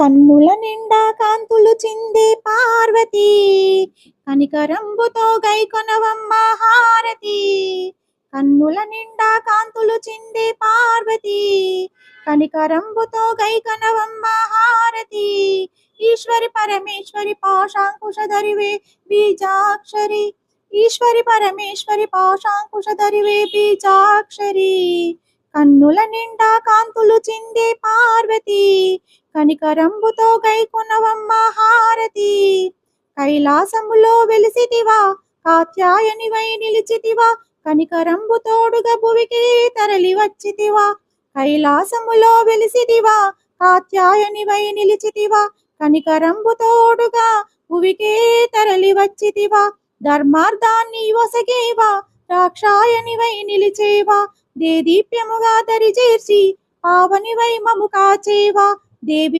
కన్నుల నిండా కాంతులు చిందే పార్వతి. కనికరంబుతో గైకొనవమ్మ హారతి. కన్నుల నిండా కాంతులు చిందే పార్వతి. కనికరంబుతో గైకొనవమ్మ హారతి. ఈశ్వరి పరమేశ్వరి పాశాంకుశధరివే బీజాక్షరి. ఈశ్వరి పరమేశ్వరి పాశాంకుశధరివే బీజాక్షరి. కన్నుల నిండా కాంతులు చిందే పార్వతి. కనికరంబుతో గైకొనవమ్మ హారతి. కైలాసములో వెలిసితివా కాత్యాయనివై నిలిచితివా కనికరంబుతోడుగా భువికి తరలి వచ్చితివా. కైలాసములో వెలిసితివా కాత్యాయనివై నిలిచితివా కనికరంబుతోడుగా భువికే తరలి వచ్చితివా. ధర్మార్థాన్ని వసగేవా రాక్షాయనివై నిలిచేవా. దేదీప్యముగా దరిచేర్చి పావనివై మము కాచేవా they